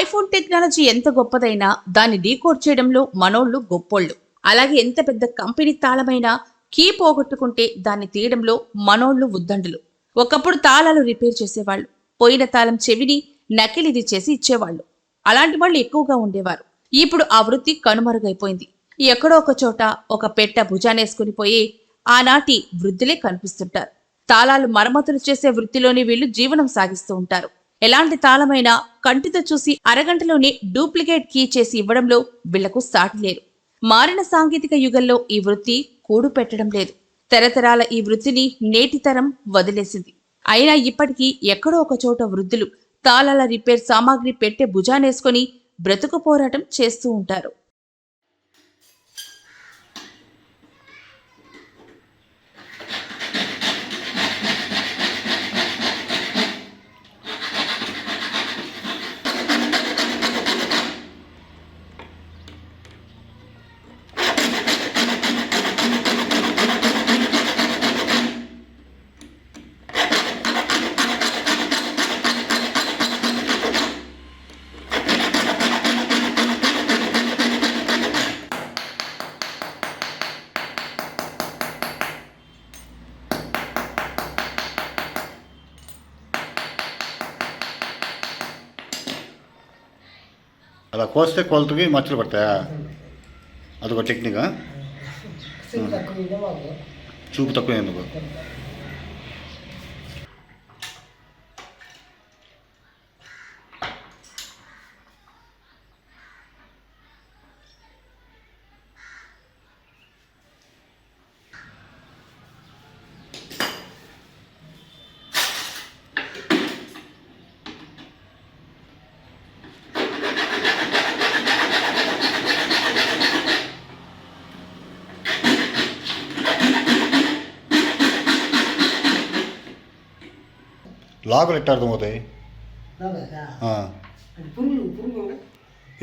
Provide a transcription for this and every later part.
IPhone technology ఎంత గొప్పదైనా దాన్ని decode చేయడంలో మనోళ్ళు గొప్పోళ్ళు. అలాగే ఎంత పెద్ద కంపెనీ తాళమైనా కీ పోగొట్టుకుంటే దాన్ని తీయడంలో మనోళ్ళు ఉద్దండులు. ఒకప్పుడు తాళాలు రిపేర్ చేసేవాళ్ళు. పోయిన తాళం చెవిని నకిలిది చేసి ఇచ్చేవాళ్ళు. అలాంటి వాళ్ళు ఎక్కువగా ఉండేవారు. ఇప్పుడు ఆ వృత్తి కనుమరుగైపోయింది. ఎక్కడో ఒక చోట ఒక పెట్ట భుజానేసుకుని పోయి ఆనాటి వృద్ధులే కనిపిస్తుంటారు. తాళాలు మరమ్మతులు చేసే వృత్తిలోని వీళ్ళు జీవనం సాగిస్తూ ఉంటారు. ఎలాంటి తాళమైనా కంటితో చూసి అరగంటలోనే డూప్లికేట్ కీ చేసి ఇవ్వడంలో వీళ్ళకు సాటి లేరు. మారిన సాంకేతిక యుగంలో ఈ వృత్తి కూడు పెట్టడం లేదు. తరతరాల ఈ వృత్తిని నేటి తరం వదిలేసింది. అయినా ఇప్పటికీ ఎక్కడో ఒక చోట వృద్ధులు తాళాల రిపేర్ సామాగ్రి పెట్టే భుజానేసుకొని బ్రతుకు పోరాటం చేస్తూ ఉంటారు. అలా కోస్తే కొలతకి మచ్చలు పడతాయా? అదొక టెక్నికా చూపు తక్కువ ఎందుకు? లాగులు ఎట్ట అర్థమవుతాయి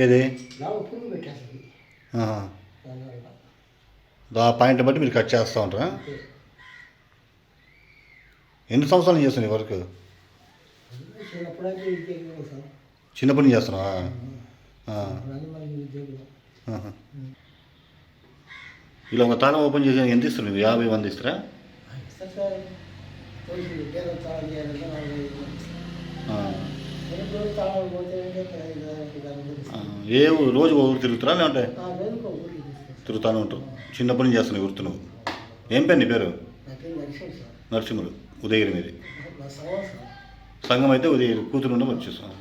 ఏది? ఆ పాయింట్ బట్టి మీరు కట్ చేస్తూ ఉంటారా? ఎన్ని సంవత్సరాలు చేస్తున్నావు ఈ వర్క్? చిన్నప్పటి నుంచి చేస్తున్నావా? ఆహా. ఇలా ఒక తాళం ఓపెన్ చేసి ఎంత ఇస్తారు యాభై మంది ఇస్తారా? ఏ రోజు ఊరు తిరుగుతారా లేదంటే? తిరుగుతానే ఉంటారు చిన్నప్పటి నుంచి చేస్తున్నావు నువ్వు. ఏం పేరు నీ పేరు? నరసింహుడు ఉదయగిరి మీది. సంఘం అయితే ఉదయగిరి కూతురు ఉండే వచ్చేస్తాం.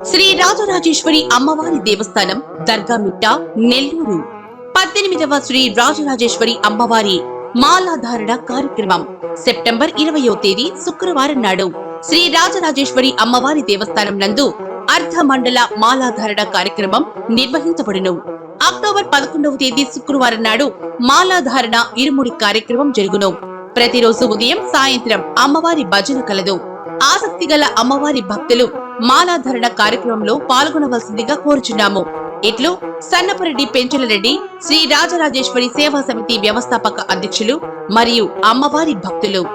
శ్రీ రాజరాజేశ్వరి అమ్మవారి దేవస్థానం దర్గామిట్ట నెల్లూరు. పద్దెనిమిదవ శ్రీ రాజరాజేశ్వరి అమ్మవారి మాలాధారణ కార్యక్రమం సెప్టెంబర్ ఇరవయో తేదీ శుక్రవారం నాడు శ్రీ రాజరాజేశ్వరి అమ్మవారి దేవస్థానం నందు అర్ధ మండల మాలాధారణ కార్యక్రమం నిర్వహించబడును. అక్టోబర్ పదకొండవ తేదీ శుక్రవారం నాడు మాలాధారణ ఇరుముడి కార్యక్రమం జరుగును. ప్రతిరోజు ఉదయం సాయంత్రం అమ్మవారి భజన కలదు. ఆసక్తి గల అమ్మవారి భక్తులు మాలాధరణ కార్యక్రమంలో పాల్గొనవలసిందిగా కోరుచున్నాము. ఇట్లు సన్నపరెడ్డి పెంచలరెడ్డి శ్రీ రాజరాజేశ్వరి సేవా సమితి వ్యవస్థాపక అధ్యక్షులు మరియు అమ్మవారి భక్తులు.